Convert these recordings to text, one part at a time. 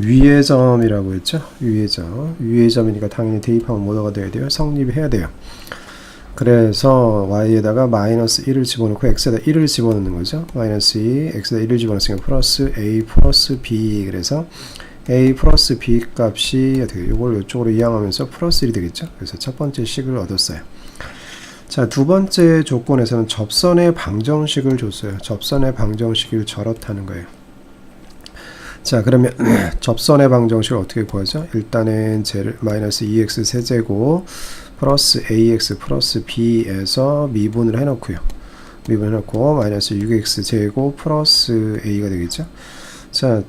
위의 점이라고 했죠. 위의 점. 위의 점이니까 당연히 대입하면 뭐가 돼야 돼요? 성립해야 돼요. 그래서 y에다가 마이너스 1을 집어넣고 x에다 1을 집어넣는 거죠. 마이너스 2, x에다 1을 집어넣으니까 플러스 a 플러스 b 그래서 a 플러스 b 값이 어떻게 이걸 이쪽으로 이항하면서 플러스 1이 되겠죠. 그래서 첫 번째 식을 얻었어요. 자, 두 번째 조건에서는 접선의 방정식을 줬어요. 접선의 방정식을 저렇다는 거예요. 자, 그러면 접선의 방정식을 어떻게 구하죠? 일단은 제 마이너스 2x 세제곱 플러스 ax 플러스 b에서 미분을 해놓고요. 미분해놓고 마이너스 6x 제곱 플러스 a가 되겠죠. 자,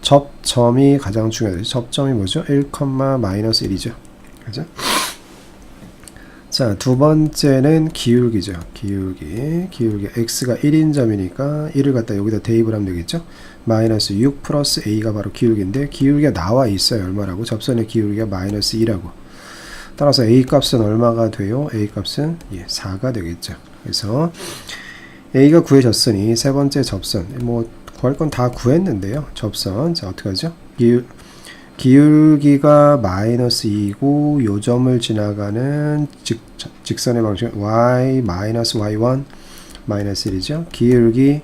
접점이 가장 중요하죠. 접점이 뭐죠? 1, 마이너스 1이죠. 그죠? 자, 두 번째는 기울기죠. 기울기. 기울기. x가 1인 점이니까 1을 갖다 여기다 대입을 하면 되겠죠. 마이너스 6 플러스 a가 바로 기울기인데 기울기가 나와 있어요. 얼마라고? 접선의 기울기가 마이너스 2라고. 따라서 a 값은 얼마가 돼요? a 값은 예, 4가 되겠죠. 그래서 a가 구해졌으니 세 번째 접선. 뭐 구할 건 다 구했는데요. 접선. 자, 어떻게 하죠? 기울 기울기가 마이너스 2고 요 점을 지나가는 직, 직선의 방식 y 마이너스 y1 마이너스 1이죠. 기울기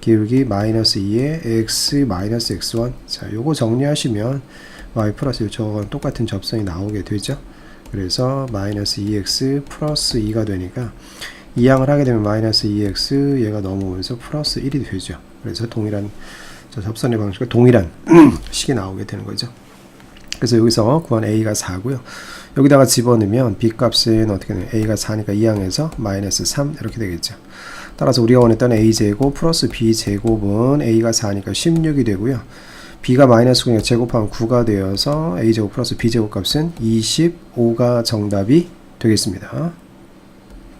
기울기 마이너스 2에 x 마이너스 x1 자 요거 정리하시면 y 플러스 1 저거랑 똑같은 접선이 나오게 되죠. 그래서 마이너스 2x 플러스 2가 되니까 이항을 하게 되면 마이너스 2x 얘가 넘어오면서 플러스 1이 되죠. 그래서 동일한 저 접선의 방식과 동일한 식이 나오게 되는 거죠. 그래서 여기서 구한 a가 4고요. 여기다가 집어넣으면 b 값은 어떻게 되냐 a가 4니까 이항해서 마이너스 3 이렇게 되겠죠. 따라서 우리가 원했던 a 제곱 플러스 b 제곱은 a가 4니까 16이 되고요. b가 마이너스 9니까 제곱하면 9가 되어서 a 제곱 플러스 b 제곱 값은 25가 정답이 되겠습니다.